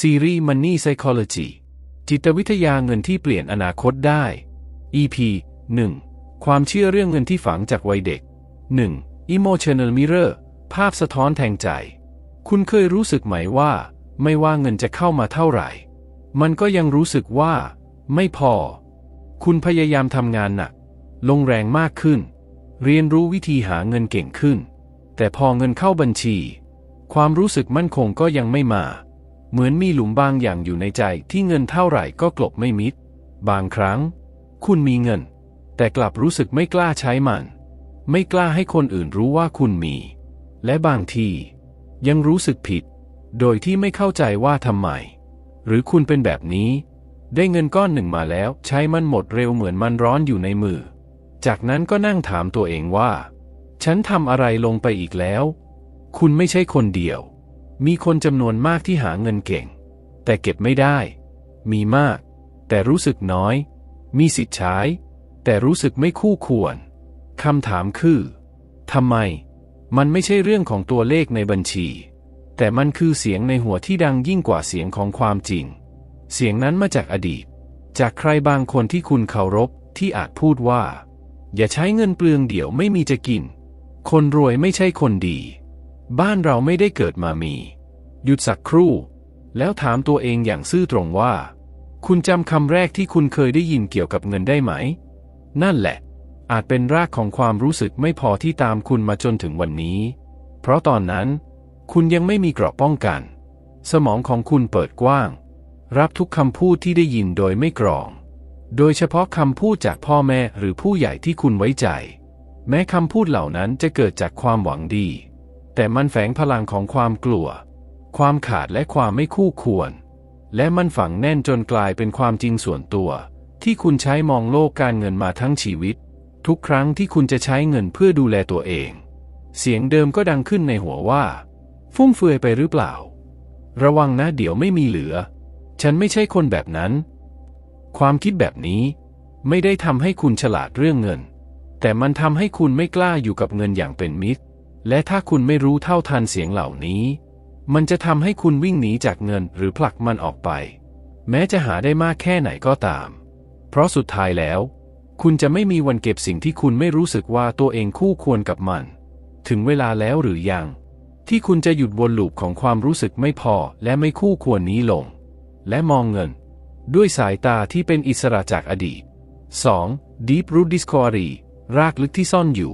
ซีรีส์ Money Psychology จิตวิทยาเงินที่เปลี่ยนอนาคตได้ EP 1 ความเชื่อเรื่องเงินที่ฝังจากวัยเด็ก 1. Emotional Mirror ภาพสะท้อนแทงใจ คุณเคยรู้สึกไหมว่า ไม่ว่าเงินจะเข้ามาเท่าไหร่ มันก็ยังรู้สึกว่า ไม่พอ คุณพยายามทำงานหนัก ลงแรงมากขึ้น เรียนรู้วิธีหาเงินเก่งขึ้น แต่พอเงินเข้าบัญชี ความรู้สึกมั่นคงก็ยังไม่มา เหมือนมีหลุมบางอย่างอยู่ในใจที่เงินเท่าไหร่ก็กลบไม่มิด บางครั้ง คุณมีเงิน แต่กลับรู้สึกไม่กล้าใช้มัน ไม่กล้าให้คนอื่นรู้ว่าคุณมี และบางที ยังรู้สึกผิด โดยที่ไม่เข้าใจว่าทำไม หรือคุณเป็นแบบนี้ ได้เงินก้อนหนึ่งมาแล้ว ใช้มันหมดเร็วเหมือนมันร้อนอยู่ในมือ จากนั้นก็นั่งถามตัวเองว่า ฉันทำอะไรลงไปอีกแล้ว คุณไม่ใช่คนเดียว มีคนจำนวนมากที่หาเงินเก่ง แต่เก็บไม่ได้ มีมาก แต่รู้สึกน้อย มีสิทธิ์ใช้ แต่รู้สึกไม่คู่ควรคำถามคือทำไม มันไม่ใช่เรื่องของตัวเลขในบัญชี แต่มันคือเสียงในหัวที่ดังยิ่งกว่าเสียงของความจริง เสียงนั้นมาจากอดีต จากใครบางคนที่คุณเคารพที่อาจพูดว่า อย่าใช้เงินเปลืองเดี๋ยวไม่มีจะกิน คนรวยไม่ใช่คนดี บ้านเราไม่ได้เกิดมามี หยุดสักครู่ แล้วถามตัวเองอย่างซื่อตรงว่า คุณจำคำแรกที่คุณเคยได้ยินเกี่ยวกับเงินได้ไหม นั่นแหละ อาจเป็นรากของความรู้สึกไม่พอที่ตามคุณมาจนถึงวันนี้ เพราะตอนนั้น คุณยังไม่มีเกราะป้องกัน สมองของคุณเปิดกว้าง รับทุกคำพูดที่ได้ยินโดยไม่กรอง โดยเฉพาะคำพูดจากพ่อแม่หรือผู้ใหญ่ที่คุณไว้ใจ แม้คำพูดเหล่านั้นจะเกิดจากความหวังดี แต่มันแฝงพลังของความกลัว ความขาดและความไม่คู่ควร และมันฝังแน่นจนกลายเป็นความจริงส่วนตัว ที่คุณใช้มองโลกการเงินมาทั้งชีวิต ทุกครั้งที่คุณจะใช้เงินเพื่อดูแลตัวเอง เสียงเดิมก็ดังขึ้นในหัวว่า ฟุ่มเฟือยไปหรือเปล่า ระวังนะเดี๋ยวไม่มีเหลือ ฉันไม่ใช่คนแบบนั้น ความคิดแบบนี้ ไม่ได้ทำให้คุณฉลาดเรื่องเงิน แต่มันทำให้คุณไม่กล้าอยู่กับเงินอย่างเป็นมิตร และถ้าคุณไม่รู้เท่าทันเสียงเหล่านี้ มันจะทำให้คุณวิ่งหนีจากเงินหรือผลักมันออกไป แม้จะหาได้มากแค่ไหนก็ตาม เพราะสุดท้ายแล้ว คุณจะไม่มีวันเก็บสิ่งที่คุณไม่รู้สึกว่าตัวเองคู่ควรกับมัน ถึงเวลาแล้วหรือยัง ที่คุณจะหยุดวนลูปของความรู้สึกไม่พอและไม่คู่ควรนี้ลง และมองเงิน ด้วยสายตาที่เป็นอิสระจากอดีต 2. Deep Root Discovery รากลึกที่ซ่อนอยู่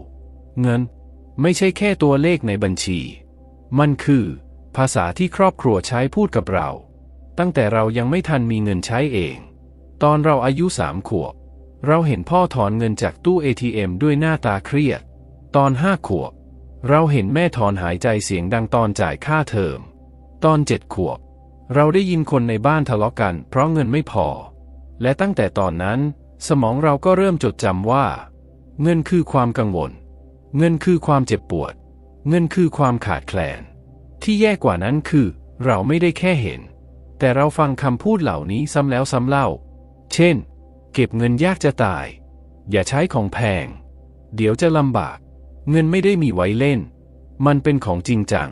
เงิน ไม่ใช่แค่ตัวเลขในบัญชี มันคือ ภาษาที่ครอบครัวใช้พูดกับเรา ตั้งแต่เรายังไม่ทันมีเงินใช้เอง ตอนเราอายุสามขวบ เราเห็นพ่อถอนเงินจากตู้ ATM ด้วยหน้าตาเครียด ตอนห้าขวบ เราเห็นแม่ถอนหายใจเสียงดังตอนจ่ายค่าเทอม ตอนเจ็ดขวบ เราได้ยินคนในบ้านทะเลาะกัน เพราะเงินไม่พอ และตั้งแต่ตอนนั้น สมองเราก็เริ่มจดจำว่า เงินคือความกังวล เงินคือความเจ็บปวด เงินคือความขาดแคลน ที่แย่กว่านั้นคือ เราไม่ได้แค่เห็น แต่เราฟังคำพูดเหล่านี้ซ้ำแล้วซ้ำเล่า เช่น เก็บเงินยากจะตาย อย่าใช้ของแพง เดี๋ยวจะลำบาก เงินไม่ได้มีไว้เล่น มันเป็นของจริงจัง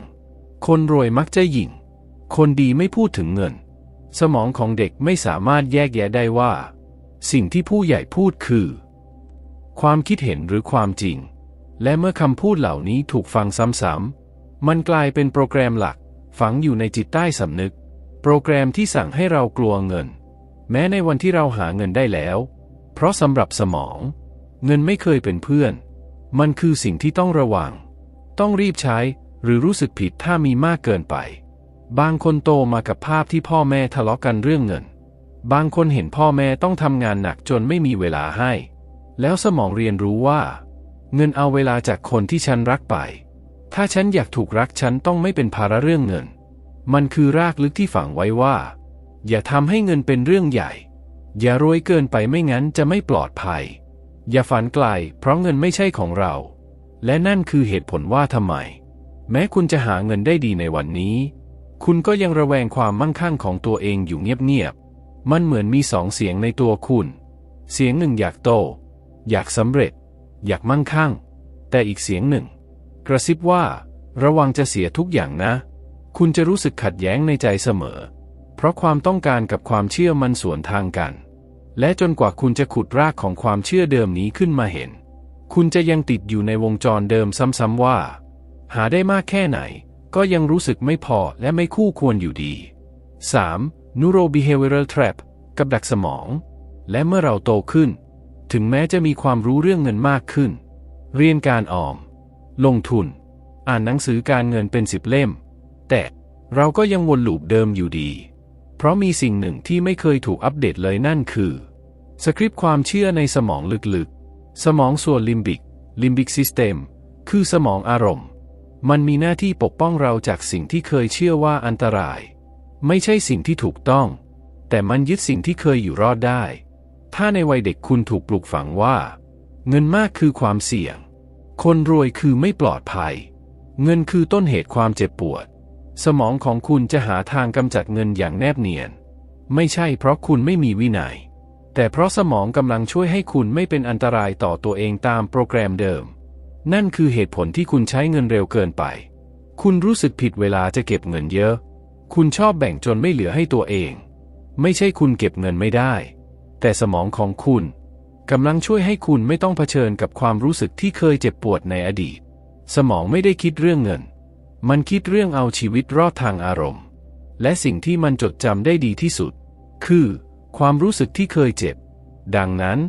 คนรวยมักจะหยิ่ง คนดีไม่พูดถึงเงิน สมองของเด็กไม่สามารถแยกแยะได้ว่า สิ่งที่ผู้ใหญ่พูดคือ ความคิดเห็นหรือความจริง และเมื่อคำพูดเหล่านี้ถูกฟังซ้ำๆ มันกลายเป็นโปรแกรมหลัก ฝังอยู่ในจิตใต้สำนึก โปรแกรมที่สั่งให้เรากลัวเงิน แม้ในวันที่เราหาเงินได้แล้ว เพราะสำหรับสมอง เงินไม่เคยเป็นเพื่อน มันคือสิ่งที่ต้องระวัง ต้องรีบใช้หรือรู้สึกผิดถ้ามีมากเกินไป บางคนโตมากับภาพที่พ่อแม่ทะเลาะกันเรื่องเงิน บางคนเห็นพ่อแม่ต้องทำงานหนักจนไม่มีเวลาให้ แล้วสมองเรียนรู้ว่า เงินเอาเวลาจากคนที่ฉันรักไป ถ้าฉันอยากถูกรักฉันต้องไม่เป็นภาระเรื่องเงิน มันคือรากลึกที่ฝังไว้ว่า อย่าทำให้เงินเป็นเรื่องใหญ่ อย่ารวยเกินไปไม่งั้นจะไม่ปลอดภัย อย่าฝันไกลเพราะเงินไม่ใช่ของเรา และนั่นคือเหตุผลว่าทำไม แม้คุณจะหาเงินได้ดีในวันนี้ คุณก็ยังระแวงความมั่งคั่งของตัวเองอยู่เงียบๆ มันเหมือนมีสองเสียงในตัวคุณ เสียงหนึ่งอยากโต อยากสำเร็จ อยากมั่งคั่ง แต่อีกเสียงหนึ่ง กระซิบว่า ระวังจะเสียทุกอย่างนะ คุณจะรู้สึกขัดแย้งในใจเสมอ เพราะความต้องการกับความเชื่อมันสวนทางกัน และจนกว่าคุณจะขุดรากของความเชื่อเดิมนี้ขึ้นมาเห็น คุณจะยังติดอยู่ในวงจรเดิมซ้ำๆว่า หาได้มากแค่ไหน ก็ยังรู้สึกไม่พอและไม่คู่ควรอยู่ดี 3. Neurobehavioral Trap กับดักสมอง และเมื่อเราโตขึ้น ถึงแม้จะมีความรู้เรื่องเงินมากขึ้น เรียนการออม ลงทุน อ่านหนังสือการเงินเป็นสิบเล่ม แต่เราก็ยังวนลูปเดิมอยู่ดี เพราะมีสิ่งหนึ่งที่ไม่เคยถูกอัปเดตเลยนั่นคือ สคริปต์ความเชื่อในสมองลึกๆ สมองส่วนลิมบิก ลิมบิกซิสเต็ม คือสมองอารมณ์ มันมีหน้าที่ปกป้องเราจากสิ่งที่เคยเชื่อว่าอันตราย ไม่ใช่สิ่งที่ถูกต้อง แต่มันยึดสิ่งที่เคยอยู่รอดได้ ถ้าในวัยเด็กคุณถูกปลูกฝังว่า เงินมากคือความเสี่ยง คนรวยคือไม่ปลอดภัย เงินคือต้นเหตุความเจ็บปวด สมองของคุณจะหาทางกำจัดเงินอย่างแนบเนียน ไม่ใช่เพราะคุณไม่มีวินัย แต่เพราะสมองกำลังช่วยให้คุณไม่เป็นอันตรายต่อตัวเองตามโปรแกรมเดิม นั่นคือเหตุผลที่คุณใช้เงินเร็วเกินไป คุณรู้สึกผิดเวลาจะเก็บเงินเยอะ คุณชอบแบ่งจนไม่เหลือให้ตัวเอง ไม่ใช่คุณเก็บเงินไม่ได้ แต่สมองของคุณกำลังช่วยให้คุณไม่ต้องเผชิญกับความรู้สึกที่เคยเจ็บปวดในอดีต สมองไม่ได้คิดเรื่องเงิน มันคิดเรื่องเอาชีวิตรอดทางอารมณ์ และสิ่งที่มันจดจำได้ดีที่สุด คือ ความรู้สึกที่เคยเจ็บ ดังนั้น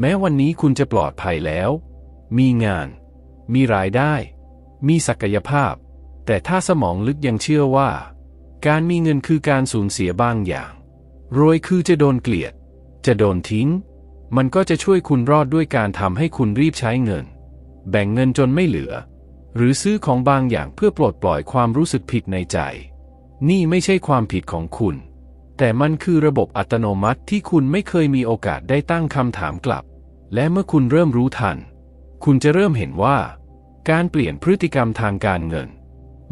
แม้วันนี้คุณจะปลอดภัยแล้ว มีงาน มีรายได้ มีศักยภาพ แต่ถ้าสมองลึกยังเชื่อว่า การมีเงินคือการสูญเสียบางอย่าง รวยคือจะโดนเกลียด จะโดนทิ้ง มันก็จะช่วยคุณรอดด้วยการทำให้คุณรีบใช้เงิน แบ่งเงินจนไม่เหลือ หรือซื้อของบางอย่างเพื่อปลดปล่อยความรู้สึกผิดในใจ นี่ไม่ใช่ความผิดของคุณ แต่มันคือระบบอัตโนมัติที่คุณไม่เคยมีโอกาสได้ตั้งคำถามกลับ และเมื่อคุณเริ่มรู้ทัน คุณจะเริ่มเห็นว่า การเปลี่ยนพฤติกรรมทางการเงิน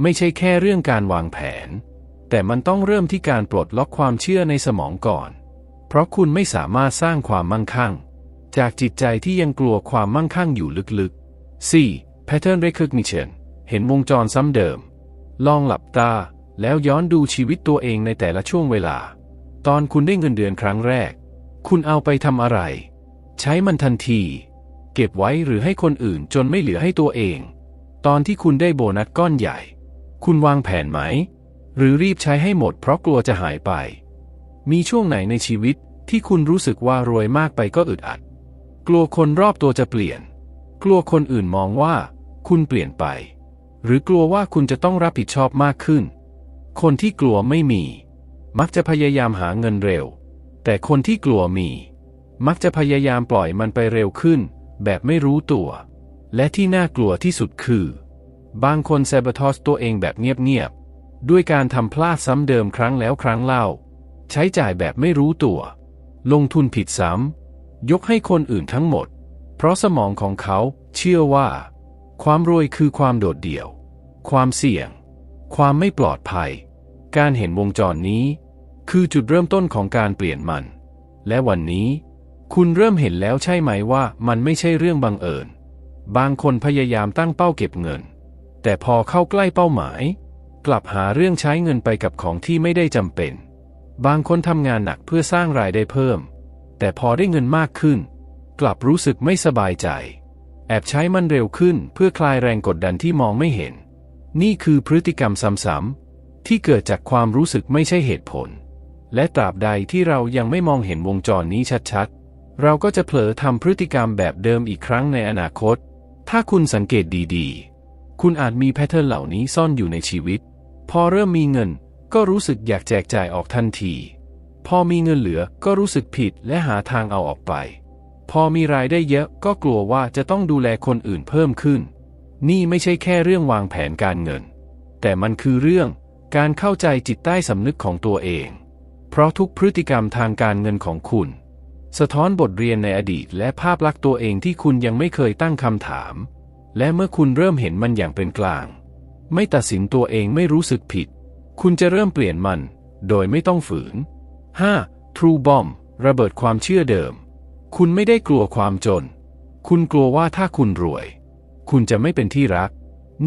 ไม่ใช่แค่เรื่องการวางแผน แต่มันต้องเริ่มที่การปลดล็อกความเชื่อในสมองก่อน ราะคุณไม่สามารถสร้างความมั่งคั่ง จากจิตใจที่ยังกลัวความมั่งคั่งอยู่ลึกๆ 4. pattern recognition เห็นวงจรซ้ำเดิม ลองหลับตา แล้วย้อนดูชีวิตตัวเองในแต่ละช่วงเวลา ตอนคุณได้เงินเดือนครั้งแรก คุณเอาไปทำอะไร ใช้มันทันที เก็บไว้หรือให้คนอื่นจนไม่เหลือให้ตัวเอง ตอนที่คุณได้โบนัสก้อนใหญ่ คุณวางแผนไหม หรือรีบใช้ให้หมดเพราะกลัวจะหายไปมีช่วงไหนในชีวิต ที่คุณรู้สึกว่ารวยมากไปก็อึดอัด กลัวคนรอบตัวจะเปลี่ยน กลัวคนอื่นมองว่า คุณเปลี่ยนไป หรือกลัวว่าคุณจะต้องรับผิดชอบมากขึ้น คนที่กลัวไม่มี มักจะพยายามหาเงินเร็ว แต่คนที่กลัวมี มักจะพยายามปล่อยมันไปเร็วขึ้น แบบไม่รู้ตัว และที่น่ากลัวที่สุดคือ บางคนแซบทอสตัวเองแบบเงียบๆด้วยการทำพลาดซ้ำเดิมครั้งแล้วครั้งเล่า ใช้จ่ายแบบไม่รู้ตัว ลงทุนผิดซ้ำยกให้คนอื่นทั้งหมด เพราะสมองของเขาเชื่อว่า ความรวยคือความโดดเดี่ยว ความเสี่ยง ความไม่ปลอดภัย การเห็นวงจรนี้ คือจุดเริ่มต้นของการเปลี่ยนมัน และวันนี้คุณเริ่มเห็นแล้วใช่ไหมว่ามันไม่ใช่เรื่องบังเอิญ บางคนพยายามตั้งเป้าเก็บเงิน แต่พอเข้าใกล้เป้าหมาย กลับหาเรื่องใช้เงินไปกับของที่ไม่ได้จำเป็น บางคนทำงานหนักเพื่อสร้างรายได้เพิ่ม แต่พอได้เงินมากขึ้น กลับรู้สึกไม่สบายใจ แอบใช้มันเร็วขึ้นเพื่อคลายแรงกดดันที่มองไม่เห็น นี่คือพฤติกรรมซ้ำๆที่เกิดจากความรู้สึกไม่ใช่เหตุผล และตราบใดที่เรายังไม่มองเห็นวงจรนี้ชัดๆ เราก็จะเผลอทำพฤติกรรมแบบเดิมอีกครั้งในอนาคต ถ้าคุณสังเกตดีๆ คุณอาจมีแพทเทิร์นเหล่านี้ซ่อนอยู่ในชีวิต พอเริ่มมีเงิน ก็รู้สึกอยากแจกจ่ายออกทันที พอมีเงินเหลือก็รู้สึกผิดและหาทางเอาออกไป พอมีรายได้เยอะก็กลัวว่าจะต้องดูแลคนอื่นเพิ่มขึ้น นี่ไม่ใช่แค่เรื่องวางแผนการเงิน แต่มันคือเรื่องการเข้าใจจิตใต้สำนึกของตัวเอง เพราะทุกพฤติกรรมทางการเงินของคุณ สะท้อนบทเรียนในอดีตและภาพลักษณ์ตัวเองที่คุณยังไม่เคยตั้งคำถาม และเมื่อคุณเริ่มเห็นมันอย่างเป็นกลาง ไม่ตัดสินตัวเองไม่รู้สึกผิด คุณจะเริ่มเปลี่ยนมัน โดยไม่ต้องฝืน 5. True Bomb ระเบิดความเชื่อเดิม คุณไม่ได้กลัวความจน คุณกลัวว่าถ้าคุณรวย คุณจะไม่เป็นที่รัก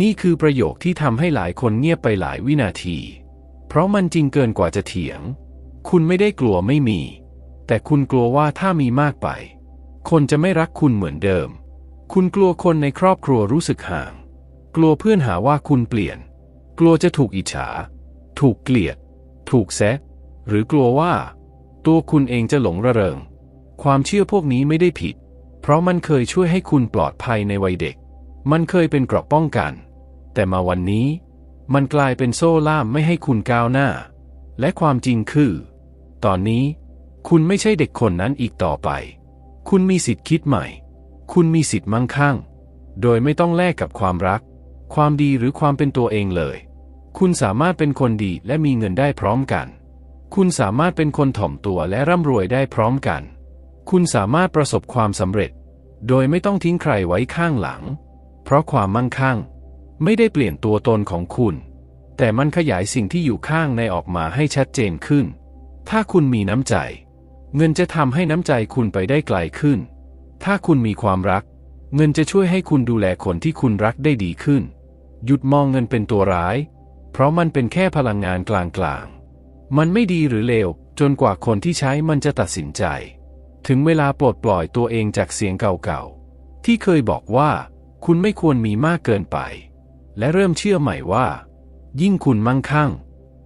นี่คือประโยคที่ทำให้หลายคนเงียบไปหลายวินาที เพราะมันจริงเกินกว่าจะเถียง คุณไม่ได้กลัวไม่มี แต่คุณกลัวว่าถ้ามีมากไป คนจะไม่รักคุณเหมือนเดิม คุณกลัวคนในครอบครัวรู้สึกห่าง กลัวเพื่อนหาว่าคุณเปลี่ยน กลัวจะถูกอิจฉา ถูกเกลียด ถูกแซะหรือกลัวว่า ตัวคุณเองจะหลงระเริง ความเชื่อพวกนี้ไม่ได้ผิด เพราะมันเคยช่วยให้คุณปลอดภัยในวัยเด็ก มันเคยเป็นเกราะป้องกัน แต่มาวันนี้ มันกลายเป็นโซ่ล่ามไม่ให้คุณก้าวหน้า และความจริงคือ ตอนนี้ คุณไม่ใช่เด็กคนนั้นอีกต่อไป คุณมีสิทธิ์คิดใหม่ คุณมีสิทธิ์มั่งคั่ง โดยไม่ต้องแลกกับความรัก ความดีหรือความเป็นตัวเองเลย คุณสามารถเป็นคนดีและมีเงินได้พร้อมกัน คุณสามารถเป็นคนถ่อมตัวและร่ำรวยได้พร้อมกัน คุณสามารถประสบความสำเร็จ โดยไม่ต้องทิ้งใครไว้ข้างหลัง เพราะความมั่งคั่ง ไม่ได้เปลี่ยนตัวตนของคุณ แต่มันขยายสิ่งที่อยู่ข้างในออกมาให้ชัดเจนขึ้น ถ้าคุณมีน้ำใจ เงินจะทำให้น้ำใจคุณไปได้ไกลขึ้น ถ้าคุณมีความรัก เงินจะช่วยให้คุณดูแลคนที่คุณรักได้ดีขึ้น หยุดมองเงินเป็นตัวร้าย เพราะมันเป็นแค่พลังงานกลางๆ มันไม่ดีหรือเลว จนกว่าคนที่ใช้มันจะตัดสินใจ ถึงเวลาปลดปล่อยตัวเองจากเสียงเก่าๆ ที่เคยบอกว่าคุณไม่ควรมีมากเกินไป และเริ่มเชื่อใหม่ว่า ยิ่งคุณมั่งคั่ง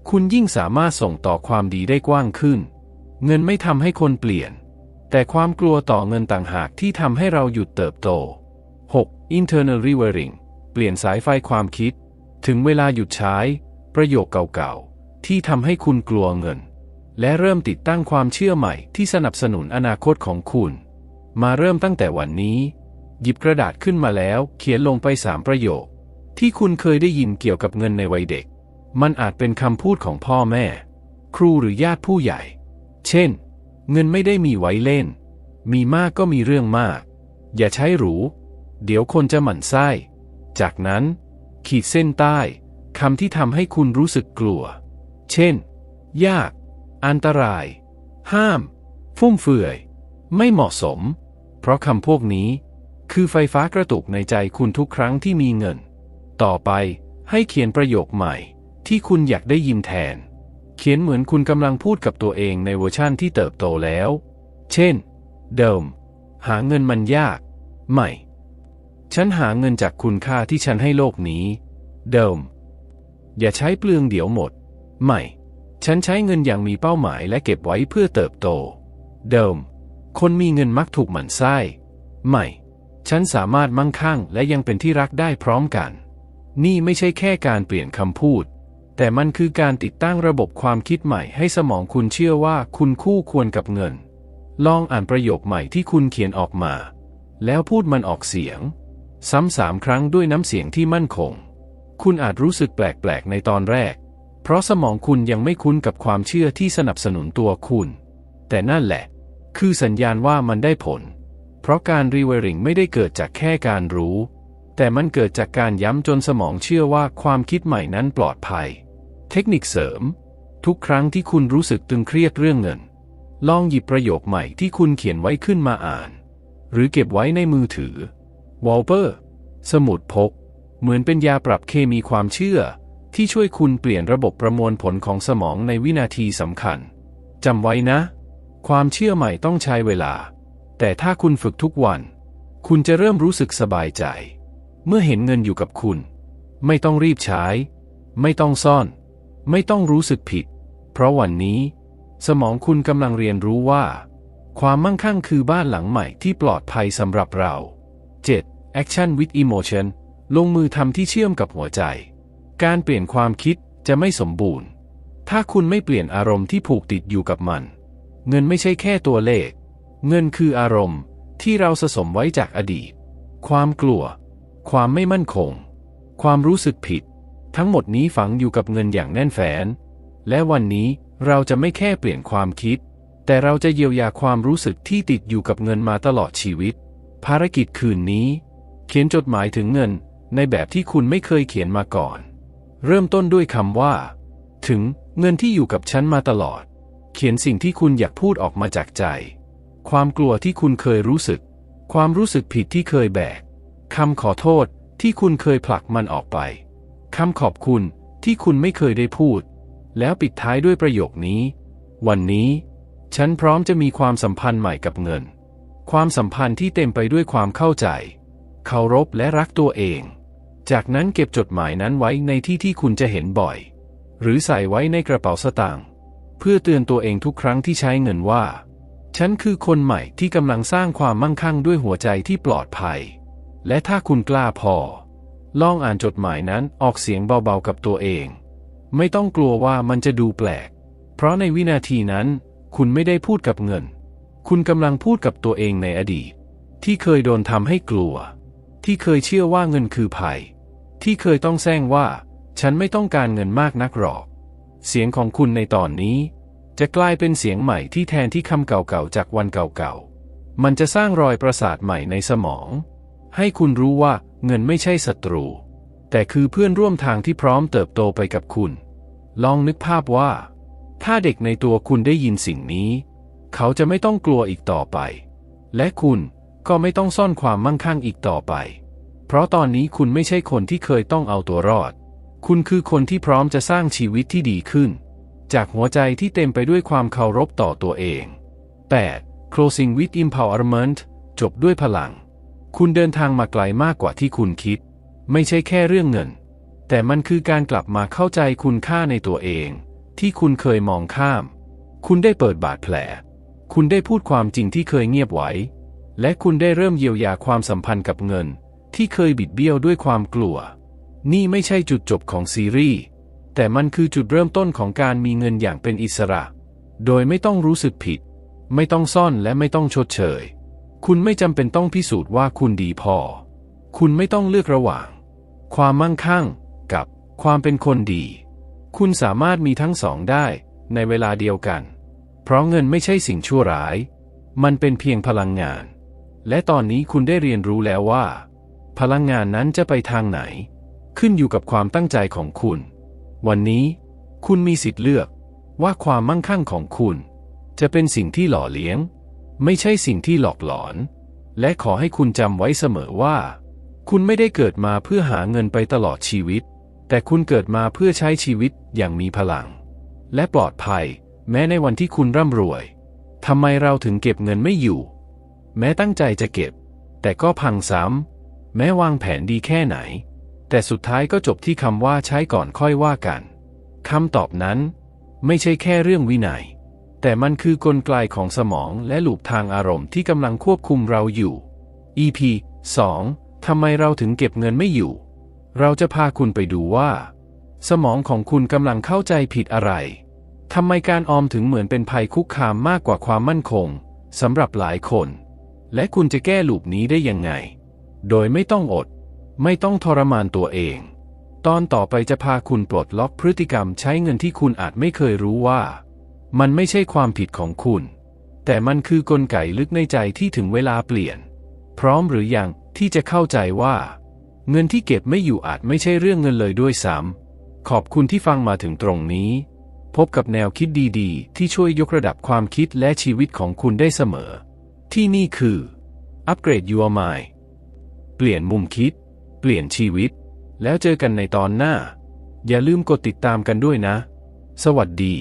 คุณยิ่งสามารถส่งต่อความดีได้กว้างขึ้น เงินไม่ทำให้คนเปลี่ยน แต่ความกลัวต่อเงินต่างหากที่ทำให้เราหยุดเติบโต 6. internal rewiring เปลี่ยนสายไฟความคิด ถึงเวลาหยุดใช้ ประโยคเก่าๆ ที่ทำให้คุณกลัวเงิน และเริ่มติดตั้งความเชื่อใหม่ที่สนับสนุนอนาคตของคุณ มาเริ่มตั้งแต่วันนี้ หยิบกระดาษขึ้นมาแล้วเขียนลงไปสามประโยค ที่คุณเคยได้ยินเกี่ยวกับเงินในวัยเด็ก มันอาจเป็นคำพูดของพ่อแม่ ครูหรือญาติผู้ใหญ่ เช่น เงินไม่ได้มีไว้เล่น มีมากก็มีเรื่องมาก อย่าใช้หรู เดี๋ยวคนจะหมั่นไส้ จากนั้น ขีดเส้นใต้คำที่ทำให้คุณรู้สึกกลัว เช่น ยาก อันตราย ห้าม ฟุ่มเฟือย ไม่เหมาะสม เพราะคำพวกนี้ คือไฟฟ้ากระตุกในใจคุณทุกครั้งที่มีเงิน ต่อไปให้เขียนประโยคใหม่ ที่คุณอยากได้ยินแทน เขียนเหมือนคุณกำลังพูดกับตัวเองในเวอร์ชั่นที่เติบโตแล้ว เช่น เดิม หาเงินมันยาก ใหม่ ฉันหาเงินจากคุณค่าที่ฉันให้โลกนี้ เดิม อย่าใช้เปลืองเดี๋ยวหมดใหม่ ฉันใช้เงินอย่างมีเป้าหมายและเก็บไว้เพื่อเติบโต เดิม คนมีเงินมักถูกหมั่นไส้ใหม่ ฉันสามารถมั่งคั่งและยังเป็นที่รักได้พร้อมกัน นี่ไม่ใช่แค่การเปลี่ยนคำพูด แต่มันคือการติดตั้งระบบความคิดใหม่ให้สมองคุณเชื่อว่าคุณคู่ควรกับเงิน ลองอ่านประโยคใหม่ที่คุณเขียนออกมา แล้วพูดมันออกเสียง ซ้ำสามครั้งด้วยน้ำเสียงที่มั่นคง คุณอาจรู้สึกแปลกๆ ในตอนแรก เพราะสมองคุณยังไม่คุ้นกับความเชื่อที่สนับสนุนตัวคุณ แต่นั่นแหละ คือสัญญาณว่ามันได้ผล เพราะการรีเวริงไม่ได้เกิดจากแค่การรู้ แต่มันเกิดจากการย้ำจนสมองเชื่อว่าความคิดใหม่นั้นปลอดภัย เทคนิคเสริม ทุกครั้งที่คุณรู้สึกตึงเครียดเรื่องเงิน ลองหยิบประโยคใหม่ที่คุณเขียนไว้ขึ้นมาอ่าน หรือเก็บไว้ในมือถือ วอลเปอร์ สมุดพก เหมือนเป็นยาปรับเคมีความเชื่อ ที่ช่วยคุณเปลี่ยนระบบประมวลผลของสมองในวินาทีสำคัญ จำไว้นะ ความเชื่อใหม่ต้องใช้เวลา แต่ถ้าคุณฝึกทุกวัน คุณจะเริ่มรู้สึกสบายใจ เมื่อเห็นเงินอยู่กับคุณ ไม่ต้องรีบใช้ ไม่ต้องซ่อน ไม่ต้องรู้สึกผิด เพราะวันนี้ สมองคุณกำลังเรียนรู้ว่าความมั่งคั่งคือบ้านหลังใหม่ที่ปลอดภัยสำหรับเรา 7. Action with Emotion ลงมือทำที่เชื่อมกับหัวใจ การเปลี่ยนความคิดจะไม่สมบูรณ์ ถ้าคุณไม่เปลี่ยนอารมณ์ที่ผูกติดอยู่กับมัน เงินไม่ใช่แค่ตัวเลข เงินคืออารมณ์ที่เราสะสมไว้จากอดีต ความกลัว ความไม่มั่นคง ความรู้สึกผิด ทั้งหมดนี้ฝังอยู่กับเงินอย่างแน่นแฟ้นและวันนี้เราจะไม่แค่เปลี่ยนความคิด แต่เราจะเยียวยาความรู้สึกที่ติดอยู่กับเงินมาตลอดชีวิต ภารกิจคืนนี้ ขียนจดหมายถึงเงินในแบบที่คุณไม่เคยเขียนมาก่อน เริ่มต้นด้วยคำว่า ถึงเงินที่อยู่กับฉันมาตลอด เขียนสิ่งที่คุณอยากพูดออกมาจากใจ ความกลัวที่คุณเคยรู้สึก ความรู้สึกผิดที่เคยแบกคำขอโทษที่คุณเคยผลักมันออกไปคำขอบคุณที่คุณไม่เคยได้พูด แล้วปิดท้ายด้วยประโยคนี้ วันนี้ ฉันพร้อมจะมีความสัมพันธ์ใหม่กับเงิน ความสัมพันธ์ที่เต็มไปด้วยความเข้าใจ เคารพและรักตัวเอง จากนั้นเก็บจดหมายนั้นไว้ในที่ที่คุณจะเห็นบ่อย หรือใส่ไว้ในกระเป๋าสตางค์เพื่อเตือนตัวเองทุกครั้งที่ใช้เงินว่า ฉันคือคนใหม่ที่กำลังสร้างความมั่งคั่งด้วยหัวใจที่ปลอดภัย และถ้าคุณกล้าพอ ลองอ่านจดหมายนั้นออกเสียงเบาๆกับตัวเอง ไม่ต้องกลัวว่ามันจะดูแปลก เพราะในวินาทีนั้น คุณไม่ได้พูดกับเงิน คุณกำลังพูดกับตัวเองในอดีต ที่เคยโดนทำให้กลัว ที่เคยเชื่อว่าเงินคือภัย ที่เคยต้องแซงว่า ฉันไม่ต้องการเงินมากนักหรอก เสียงของคุณในตอนนี้ จะกลายเป็นเสียงใหม่ที่แทนที่คำเก่าๆจากวันเก่าๆ มันจะสร้างรอยประสาทใหม่ในสมอง ให้คุณรู้ว่าเงินไม่ใช่ศัตรู แต่คือเพื่อนร่วมทางที่พร้อมเติบโตไปกับคุณ ลองนึกภาพว่า ถ้าเด็กในตัวคุณได้ยินสิ่งนี้ เขาจะไม่ต้องกลัวอีกต่อไป และคุณ ก็ไม่ต้องซ่อนความมั่งคั่งอีกต่อไป เพราะตอนนี้คุณไม่ใช่คนที่เคยต้องเอาตัวรอด คุณคือคนที่พร้อมจะสร้างชีวิตที่ดีขึ้น จากหัวใจที่เต็มไปด้วยความเคารพต่อตัวเอง 8. Closing with Empowerment จบด้วยพลัง คุณเดินทางมาไกลมากกว่าที่คุณคิด ไม่ใช่แค่เรื่องเงิน แต่มันคือการกลับมาเข้าใจคุณค่าในตัวเอง ที่คุณเคยมองข้าม คุณได้เปิดบาดแผล คุณได้พูดความจริงที่เคยเงียบไว้ และคุณได้เริ่มเยียวยาความสัมพันธ์กับเงิน ที่เคยบิดเบี้ยวด้วยความกลัว นี่ไม่ใช่จุดจบของซีรีส์ แต่มันคือจุดเริ่มต้นของการมีเงินอย่างเป็นอิสระ โดยไม่ต้องรู้สึกผิด ไม่ต้องซ่อนและไม่ต้องชดเชย คุณไม่จำเป็นต้องพิสูจน์ว่าคุณดีพอ คุณไม่ต้องเลือกระหว่าง ความมั่งคั่ง กับความเป็นคนดี คุณสามารถมีทั้งสองได้ในเวลาเดียวกัน เพราะเงินไม่ใช่สิ่งชั่วร้าย มันเป็นเพียงพลังงาน และตอนนี้คุณได้เรียนรู้แล้วว่า พลังงานนั้นจะไปทางไหน ขึ้นอยู่กับความตั้งใจของคุณ วันนี้ คุณมีสิทธิ์เลือกว่าความมั่งคั่งของคุณ จะเป็นสิ่งที่หล่อเลี้ยง ไม่ใช่สิ่งที่หลอกหลอน และขอให้คุณจำไว้เสมอว่า คุณไม่ได้เกิดมาเพื่อหาเงินไปตลอดชีวิต แต่คุณเกิดมาเพื่อใช้ชีวิตอย่างมีพลัง และปลอดภัย แม้ในวันที่คุณร่ำรวยทำไมเราถึงเก็บเงินไม่อยู่ แม้ตั้งใจจะเก็บ แต่ก็พังซ้ำ แม้วางแผนดีแค่ไหน แต่สุดท้ายก็จบที่คำว่าใช้ก่อนค่อยว่ากันคำตอบนั้น ไม่ใช่แค่เรื่องวินัย แต่มันคือกลไกของสมองและหลูปทางอารมณ์ที่กำลังควบคุมเราอยู่ EP 2. ทำไมเราถึงเก็บเงินไม่อยู่ เราจะพาคุณไปดูว่า สมองของคุณกำลังเข้าใจผิดอะไรทำไมการออมถึงเหมือนเป็นภัยคุกคามมากกว่าความมั่นคงสำหรับหลายคน และคุณจะแก้ลูปนี้ได้ยังไง โดยไม่ต้องอด ไม่ต้องทรมานตัวเอง ตอนต่อไปจะพาคุณปลดล็อกพฤติกรรมใช้เงินที่คุณอาจไม่เคยรู้ว่า มันไม่ใช่ความผิดของคุณ แต่มันคือกลไกลึกในใจที่ถึงเวลาเปลี่ยน พร้อมหรือยังที่จะเข้าใจว่า เงินที่เก็บไม่อยู่อาจไม่ใช่เรื่องเงินเลยด้วยซ้ำขอบคุณที่ฟังมาถึงตรงนี้ พบกับแนวคิดดีๆ ที่ช่วยยกระดับความคิดและชีวิตของคุณได้เสมอ ที่นี่คืออัปเกรด Your Mind เปลี่ยนมุมคิด เปลี่ยนชีวิต แล้วเจอกันในตอนหน้า อย่าลืมกดติดตามกันด้วยนะ สวัสดี